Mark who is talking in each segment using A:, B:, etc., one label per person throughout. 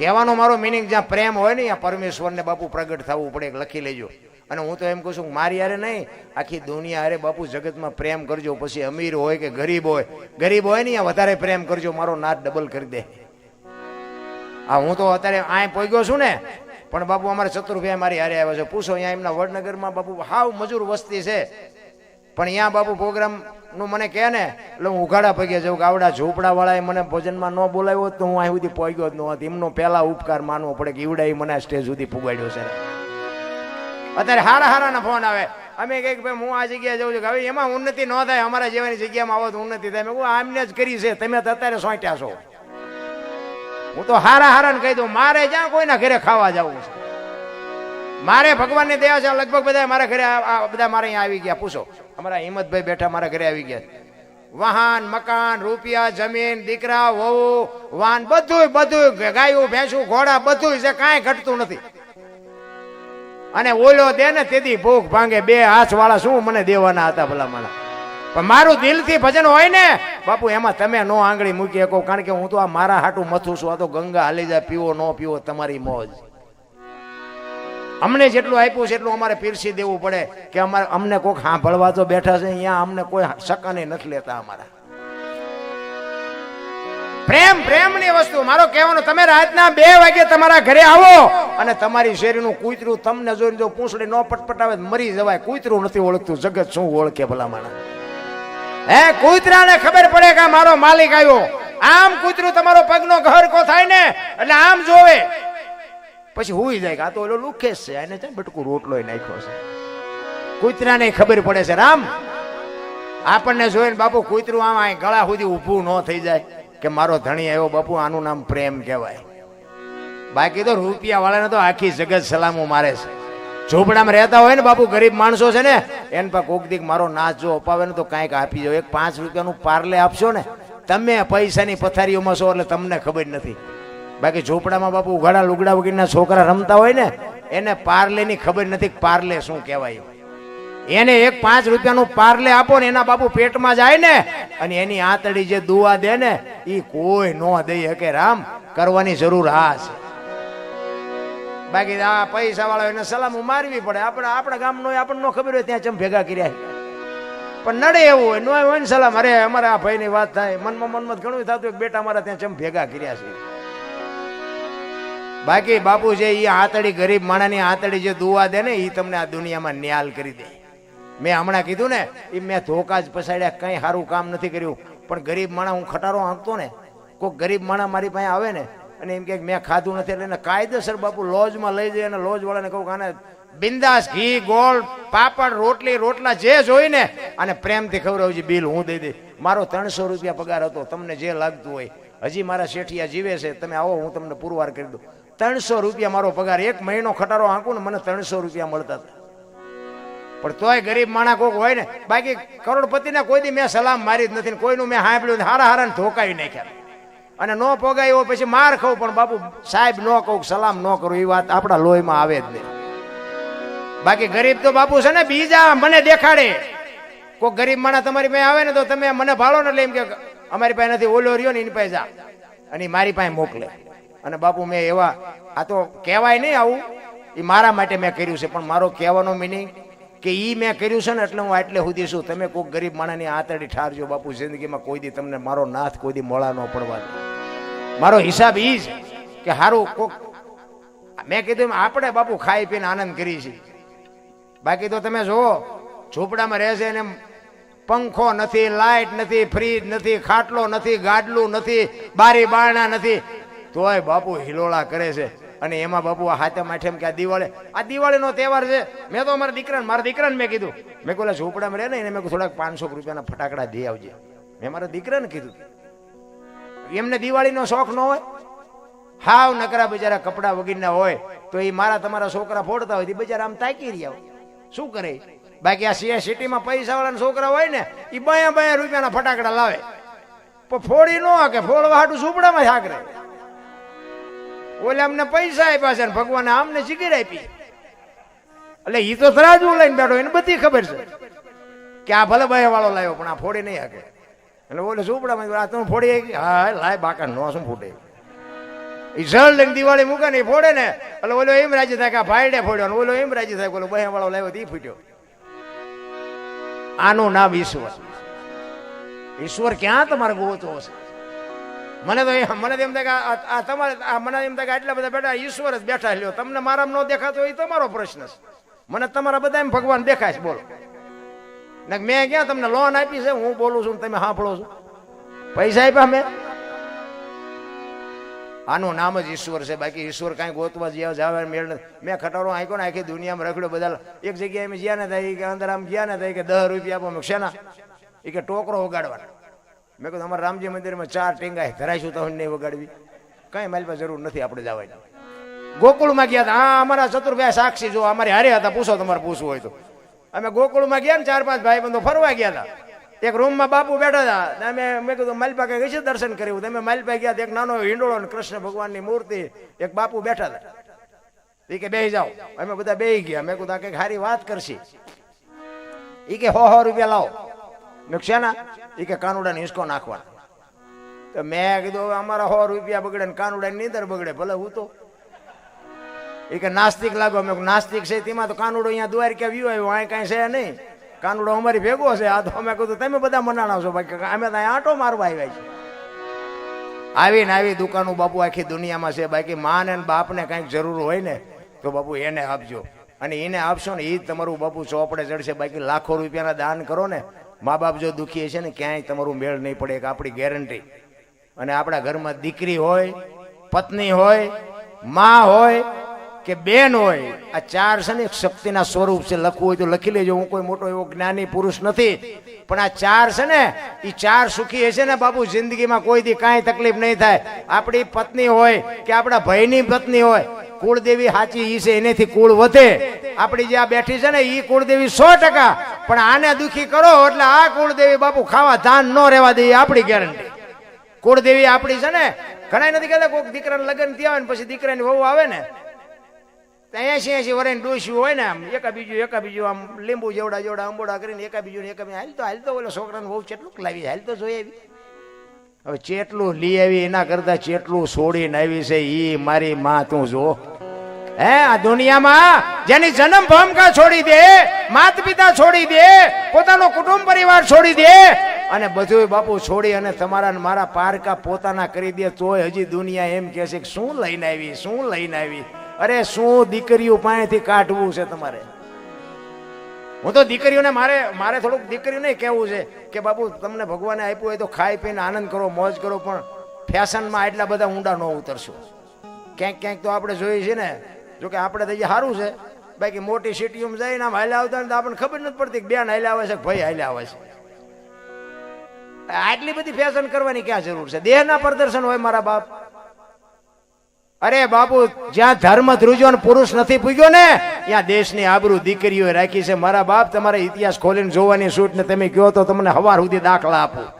A: કહેવાનો મારો મિનિંગ જ્યાં પ્રેમ હોય ને, ત્યાં પરમેશ્વરને બાપુ પ્રગટ થવું પડે લખી લેજો. અને હું તો એમ કહું છું, મારી હારે નહીં, આખી દુનિયા હારે બાપુ જગતમાં પ્રેમ કરજો, પછી અમીર હોય કે ગરીબ હોય ગરીબ હોય ને વધારે પ્રેમ કરજો, મારો નાદ ડબલ કરી દે. હા હું તો અત્યારે આ પહોંચ્યો છું ને, પણ બાપુ અમારે ચતુર્ભાઈ મારી હારે આવ્યા છે. પૂછો, અહીંયા એમના વડનગરમાં બાપુ હાવ મજૂર વસ્તી છે. પણ અહીંયા બાપુ પ્રોગ્રામ નું મને કહે ને એટલે હું ઉઘાડા પગે જાઉં કે આવડા ઝૂંપડા વાળાએ મને ભોજનમાં ન બોલાવ્યો તો હું અહીં સુધી પહોંચ્યો જ ન હોત. એમનો પહેલા ઉપકાર માનવો પડે કે ઈવડાએ મને સ્ટેજ સુધી પુગાડ્યો છે. અત્યારે હારા હારાના ફોન આવે. અમે કંઈક ભાઈ, હું આ જગ્યાએ જઉં છું. કે હવે એમાં ઉન્નતિ ન થાય, અમારા જેવાની જગ્યામાં આવો તો ઉન્નતિ થાય. મેં કહું આમને જ કરી છે, તમે તો અત્યારે સોંટ્યા છો. હું તો હારા હારા ને કહી દઉં, મારે જ્યાં કોઈના ઘરે ખાવા જવું છે. મારે ભગવાનની દયા છે, લગભગ બધા મારા ઘરે બધા મારે અહીંયા આવી ગયા. પૂછો. અમારા હિંમતભાઈ બેઠા મારા ઘરે આવી ગયા. વાહન, મકાન, રૂપિયા, જમીન, દીકરા, વહુ વાહન બધું બધું ગાયું, ભેંસું, ઘોડા બધું છે, કાંઈ ઘટતું નથી. અને ઓલો દે ને તેથી ભૂખ ભાંગે, બે હાથ વાળા શું મને દેવાના હતા ભલા મને પણ મારું દિલથી ભજન હોય ને, બાપુ, એમાં તમે નો આંગળી મૂકી શકો, કારણ કે હું તો આ મારા હાટું મથું છું. આ તો ગંગા હાલી જાય, પીવો, ન પીવો, તમારી મોજ. અમને જેટલું આપ્યું છે એટલું અમારે પીરસી દેવું પડે કે અમારે અમને કોઈક સાંભળવા તો બેઠા છે અહીંયા, અમને કોઈ સકાને નથી લેતા અમારા. પ્રેમ, પ્રેમની વસ્તુ. મારો કહેવાનો, તમે રાતના બે વાગે તમારા ઘરે આવો અને તમારી શેરીનું કૂતરું તમને જોઈને જો પૂંછડી ન પટપટાવે મરી જવાય. કૂતરું નથી ઓળખતું, જગત શું ઓળખે ભલા માણસ હે, કૂતરાને ખબર પડે કે મારો માલિક આવ્યો. આમ કૂતરું તમારો પગનો ઘર કો થાય ને? એટલે આમ જોવે. પછી હુઈ જાય કે આ તો ઓલો લુખે છે એને છે બટકું રોટલો નાખ્યો છે. કૂતરાને ખબર પડે છે, રામ. આપણને જોઈને બાપુ કૂતરું આમ અહીં ગળા સુધી ઊભું ન થઈ જાય કે મારો ધણી આવ્યો, બાપુ આનું નામ પ્રેમ કહેવાય. બાકી તો રૂપિયા વાળાને તો આખી જગત સલામો મારે છે. ઝૂંપડામાં રહેતા હોય ને બાપુ ગરીબ માણસો છે ને, એને પર કોક દીક મારો નાચ જો અપાવે ને તો કાંઈક આપી જાઓ એક પાંચ રૂપિયાનું પાર્લે આપશો ને, તમે પૈસાની પથારીઓમાં છો એટલે તમને ખબર નથી. બાકી ઝૂંપડામાં બાપુ ઉઘાડા લુગડા વગીરના છોકરા રમતા હોય ને, એને પાર્લેની ખબર નથી પાર્લે શું કહેવાય. એને એક પાંચ રૂપિયાનું પાર્લે આપો ને, એના બાપુ પેટમાં જાય ને, અને એની આંતળી જે દુવા દે ને એ કોઈ ન દઈ શકે રામ, કરવાની જરૂર આ છે. બાકી આ પૈસા વાળા એને સલામો મારવી પડે. આપણે આપણા ગામનો નો આપણને ખબર હોય ત્યાં ચમ ભેગા કર્યા પણ નડે એવું હોય, નો હોય ને સલામ. અરે અમારે આ ભાઈની વાત થાય. મનમાં મનમાં ઘણું થતું બેટા મારા ત્યાં ચમ ભેગા કર્યા છે. બાકી બાપુ છે એ આતડી ગરીબ માણાની આતડી જે દુવા દે ને એ તમને આ દુનિયામાં ન્યાલ કરી દે. મેં હમણાં કીધું ને એ મેં ધોકા જ પસાડ્યા કંઈ સારું કામ નથી કર્યું. પણ ગરીબ માણા હું ખટારો આંકતો ને કોઈક ગરીબ માણા મારી પાસે આવે ને, અને એમ કે મેં ખાધું નથી એટલે એને કાયદેસર બાપુ લોજમાં લઈ જઈ અને લોજવાળાને કહું કે બિંદાસ ઘી, ગોળ, પાપડ, રોટલી, રોટલા જે જોઈ ને અને પ્રેમથી ખવડાવજી, બિલ હું દઈ દઈ મારો ત્રણસો રૂપિયા પગાર હતો, તમને જે લાગતું હોય. હજી મારા શેઠિયા જીવે છે, તમે આવો, હું તમને પુરવાર કરી દઉં. ત્રણસો રૂપિયા મારો પગાર. એક મહિનો ખટારો હાંકું ને મને ત્રણસો રૂપિયા મળતા હતા. પણ તોય ગરીબ માણા કોક હોય ને, બાકી કરોડપતિને કોઈ દી મેં સલામ મારી જ નથી કોઈનું મેં સાંભળ્યું હારા હારા ધોકાવી નાખ્યા. અને નો પોગાયો પછી માર ખાવ પણ બાપુ સાહેબ ન કહું, સલામ ન કરું, એ વાત આપણા લોહીમાં આવે જ નહીં. બાકી ગરીબ તો બાપુ છે ને, બીજા મને દેખાડે. કોઈ ગરીબ માણા તમારી પાસે આવે ને તો તમે મને ભાળો ને એટલે એમ કે અમારી પાસે નથી, ઓલો રહ્યો ને એની પાસે જા. અને મારી પાસે મોકલે. અને બાપુ મેં એવા, આ તો કહેવાય નહીં આવું, એ મારા માટે મેં કર્યું છે, પણ મારો કહેવાનો મિનિંગ કે એ મેં કર્યું છે ને એટલે હું આટલે સુધી છું. તમે કોઈક ગરીબ માણાની આતડી ઠારજો બાપુ, જિંદગીમાં કોઈ દી તમને મારો નાથ, કોઈ દી મોળા ન પડવા મારો હિસાબ એ જ કે સારું કોક, મેં કીધું આપણે બાપુ ખાઈ પીને આનંદ કરી છે. બાકી તો તમે જુઓ, ઝૂંપડામાં રહે છે ને પંખો નથી, લાઈટ નથી, ફ્રીજ નથી, ખાટલો નથી, ગાડલું નથી, બારી બારણા નથી તોય બાપુ હિલોળા કરે છે. અને એમાં બાપુ આ હાથે માઠેમ કે આ દિવાળી, આ દિવાળીનો તહેવાર છે. મેં તો મારા દીકરાને મારા દીકરાને મેં કીધું. મેં કોલા ઝૂંપડામાં રહે ને એને મેં થોડાક પાંચસો રૂપિયાના ફટાકડા દઈ આવજે. મેં મારા દીકરાને કીધું. એમને દિવાળીનો શોખ ન હોય? હાવ નકરા બિચારા કપડા વગીરના હોય, તો એ મારા તમારા છોકરા ફોડતા હોય, તો બિચારા આમ તાકી રહ્યા હોય. શું કરે બાકી આ સિયા સિટીમાં પૈસા વાળાના છોકરા હોય ને, એ બયા બયા રૂપિયાના ફટાકડા લાવે. પણ ફોડી ન કે ફોડવા હાટું ઝૂંપડામાં થાક રહે ઓલે અમને પૈસા આપ્યા છે ભગવાને આમને જીગર આપી. એટલે એ તો સરાજુ લઈને બેઠો, એને બધી ખબર છે. કે આ ભલે ભાઈ વાળો લાવ્યો પણ આ ફોડી નહીં હકે. એટલે ઓલે ઝૂંપડામાં આ તમે ફોડી હા લાય બાકા, નો શું ફૂટે. એ જળ લઈને દિવાળી મૂકે ને એ ફોડે ને, એટલે ઓલો એમ રાજી થાય કે આ ભાઈડે ફોડ્યો ને ઓલો એમ રાજી થાય ઓલો બહેન વાળો લાવ્યો તો ફૂટ્યો. આનું નામ ઈશ્વર. ઈશ્વર ક્યાં તમારે ગોતો હશે? મને તો મને તો એમ થાય કે આ- તમારે મને એમ થાય કે આટલા બધા બેઠા ઈશ્વર જ બેઠા લ્યો. તમને મારામાં ન દેખાતો એ તમારો પ્રશ્ન છે. મને તમારા બધા એમ ભગવાન દેખાય છે, બોલો. ને મેં ક્યાં તમને લોન આપી છે? હું બોલું છું તમે સાંભળો છો. પૈસા આપ્યા મેં. આનું નામ જ ઈશ્વર છે. બાકી ઈશ્વર કાંઈ ગોતવા જ્યાં જાવે મેળ નથી. મેં ખટારો આંખ્યો ને આખી દુનિયામાં રખડ્યો બધા એક જગ્યાએ અમે જ્યાં ને થાય કે અંદર આમ ગયા ને થાય કે દસ રૂપિયા આપો શેના? એ કે ટોકરો વગાડવાનો મેં કીધું, અમારા રામજી મંદિરમાં ચાર ટેંગાય ધરાશું તો નહીં વગાડવી. કાંઈ મારી પાસે જરૂર નથી આપણે જવાની ગોકુળમાં ગયા હતા. હા, અમારા ચતુર્ભાઈ સાક્ષી જો, અમારે હારે હતા, પૂછો તમારે પૂછવું હોય તો. અમે ગોકુળમાં ગયા ને ચાર પાંચ ભાઈ બંધો ફરવા ગયા હતા. એક રૂમમાં બાપુ બેઠા હતા. અમે, મેં કીધું, માલપા કઈ છે દર્શન કર્યું તમે માલપા ગયા હતા એક નાનો હિંડોળો ને કૃષ્ણ ભગવાનની મૂર્તિ, એક બાપુ બેઠા હતા. એ કે બે જાઓ. અમે બધા બે ગયા. મેં કીધું કંઈક સારી વાત કરશી. એ કે, હો હો, રૂપિયા લાવો. મેં શેના એ કે કાનુડાને હિંચકો નાખવા તો મેં કીધું અમારા સો રૂપિયા બગડે ને કાનુડા નીંદર બગડે, ભલે હું તો. એ કે નાસ્તિક લાગો. મેં નાસ્તિક છે, તેમાં તો કાનુડો અહીંયા દ્વારકા વ્યુ આવ્યો અહીં કાંઈ છે નહીં. કાનુડો અમારી ભેગો છે. આ તો અમે કીધું, તમે બધા મનાણા છો, બાકી અમે તો આંટો મારવા આવ્યા છીએ. આવીને આવી દુકાનું બાપુ આખી દુનિયામાં છે, બાકી માં ને બાપને કંઈક જરૂર હોય ને, તો બાપુ એને આપજો. અને એને આપશો ને એ તમારું બાપુ ચોપડે ચડશે, બાકી લાખો રૂપિયાના દાન કરો ને મા બાપ જો દુખી છે ને, ક્યાંય તમારું મેળ નહીં પડે કે આપણી ગેરંટી અને આપણા ઘરમાં દીકરી હોય, પત્ની હોય, મા હોય કે બેન હોય, આ ચાર છે ને શક્તિના સ્વરૂપ છે. લખવું હોય તો લખી લેજો. હું કોઈ મોટો એવો જ્ઞાની પુરુષ નથી. પણ આ ચાર છે ને એ ચાર સુખી હશે ને, બાપુ, જિંદગીમાં કોઈ દી કાંઈ તકલીફ નહીં થાય. આપણી પત્ની હોય કે આપણા ભાઈની પત્ની હોય, કુળદેવી સાચી ઈ છે, એનેથી કુળ વધે. આપણી જે આ બેઠી છે ને એ કુળદેવી સો ટકા પણ આને દુખી કરો એટલે આ કુળદેવી બાપુ ખાવા ધાન ન રહેવા દે આપણી ગેરંટી કુળદેવી આપણી છે ને ઘણા નથી કહેતા કોઈક દીકરાને લગ્ન થયા હોય ને પછી દીકરાની વહુ આવે ને એસી એસી વરાઈને ડોસ્યું હોય ને આમ, એકા બીજું એકા બીજું આમ લીંબુ જેવડા જેવડા અંબોડા કરીને એકા બીજું એકા બીજું હાલ તો હાલ તો ઓલો છોકરાને બહુ ચેટલું લાવી હાલતો જોઈ આવી. હવે ચેટલું લઈ આવી, એના કરતા ચેટલું છોડીને આવી છે એ મારી માં તું જો. હે, આ દુનિયામાં જેની જન્મ ભૂમિકા છોડી દે માતા પિતા છોડી દે, પોતાનો કુટુંબ પરિવાર છોડી દે, અને બધું બાપુ છોડી અને તમારા મારા પારકા પોતાના કરી દે, તોય હજી દુનિયા એમ કહે છે કે શું લઈને આવી, શું લઈને આવી? અરે, શું દીકરીઓ પાસેથી કાઢવું છે તમારે? હું તો દીકરીઓને મારે મારે થોડુંક દીકરીઓને કહેવું છે કે બાપુ, તમને ભગવાને આપ્યું હોય તો ખાઈ પીને આનંદ કરો, મોજ કરો, પણ ફેશનમાં એટલા બધા ઊંડા ન ઉતરશો. ક્યાંક ક્યાંક તો આપણે જોઈએ છીએ ને જો કે આપણે તો સારું છે. બાકી મોટી સિટીઓમાં જઈને આમ હાલ્યા આવતા ને તો આપણને ખબર નથી પડતી બેન હાલ્યા આવે છે ભાઈ હાલ્યા આવે છે. આટલી બધી ફેશન કરવાની ક્યાં જરૂર છે? દેહના પ્રદર્શન હોય મારા બાપ. અરે બાપુ, જ્યાં ધર્મ ધ્રુજો પુરુષ નથી પૂગ્યો ને, ત્યાં દેશની આબરૂ દીકરીઓ રાખી છે. મારા બાપ, તમારે ઇતિહાસ ખોલીને જોવાની છૂટ ને તમે કહો તો તમને હવાર સુધી દાખલા આપું.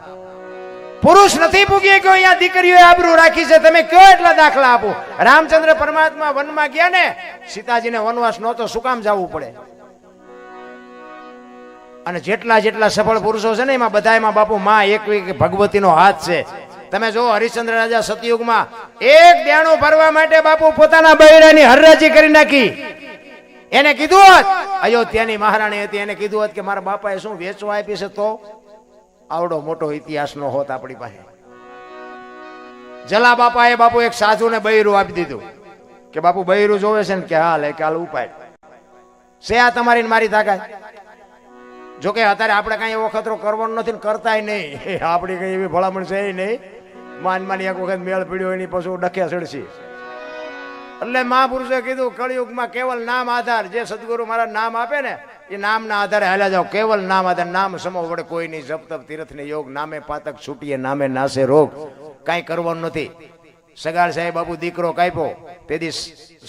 A: પુરુષ નથી પૂગી ગયો અહીંયા દીકરીઓ આબરૂ રાખી છે. તમે કયો એટલા દાખલા આપો? રામચંદ્ર પરમાત્મા વનમાં ગયા ને, સીતાજીને વનવાસ નહોતો, શું કામ જવું પડે? અને જેટલા જેટલા સફળ પુરુષો છે ને, એમાં બધા એમાં બાપુ માં એક ભગવતીનો હાથ છે. તમે જો હરિશ્ચંદ્ર રાજા સતયુગમાં એક દેણું ભરવા માટે બાપુ પોતાના બૈરાની હરરાજી કરી નાખી. એને કીધું હોત, અયોધ્યાની મહારાણી હતી. એને કીધું હોત કે, મારા બાપાએ શું વેચવા આપી છે તો? આવડો મોટો ઇતિહાસ નો હોત આપણી પાસે. જલા બાપાએ બાપુ એક સાધુને બૈરું આપી દીધું કે બાપુ બૈરું જોવે છે ને કે હાલ એ હાલ ઉપાય છે આ તમારી ને મારી તાકાત? જોકે અત્યારે આપણે કાંઈ એવો ખતરો કરવાનો નથી ને કરતાય નહીં. આપણી કઈ એવી ભલામણ છે નહીં. માન માની એક વખત મેળ પીડ્યો એની પછી ડખે સડશી. એટલે મહાપુરુષે કીધું, કળિયુગમાં કેવલ નામ આધાર, જે સદગુરુ મારા નામ આપે ને એ નામના આધારે હાલ્યા જાઓ. કેવલ નામ આધાર નામ સમો વડે કોઈ નહીં જપ તપ તીર્થ ને યોગ, નામે પાતક છૂટીએ, નામે નાશે રોગ, કાંઈ કરવાનું નથી. સગાળ સાહેબ બાબુ દીકરો કાપ્યો. તેથી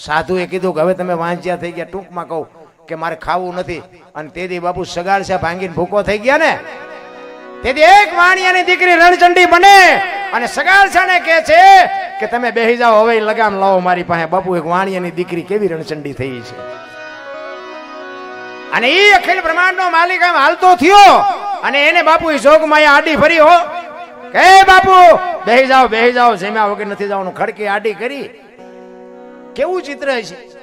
A: સાધુએ કીધું કે હવે તમે વાંચ્યા થઈ ગયા. ટૂંકમાં કહું કે મારે ખાવું નથી. અને તેથી બાપુ સગાળ સાહેબ ભાંગીને ભૂકો થઈ ગયા ને. તેથી એક વાણિયાની દીકરી રણચંડી બને. અને સગાળ સાને કહે છે કે તમે બેહી જાઓ, હવે લગામ લાવો મારી પાસે. બાપુ, એક વાણિયાની દીકરી કેવી રણચંડી થઈ છે? અને એ અખિલ બ્રહ્માંડનો માલિક આમ હાલતો થયો. અને એને બાપુ જોગમાં આડી ફરી હો. કે "એ બાપુ, બેહી જાઓ બેહી જાઓ જેમ્યા વગર નથી જવાનું. ખડકી આડી કરી. કેવું ચિત્ર છે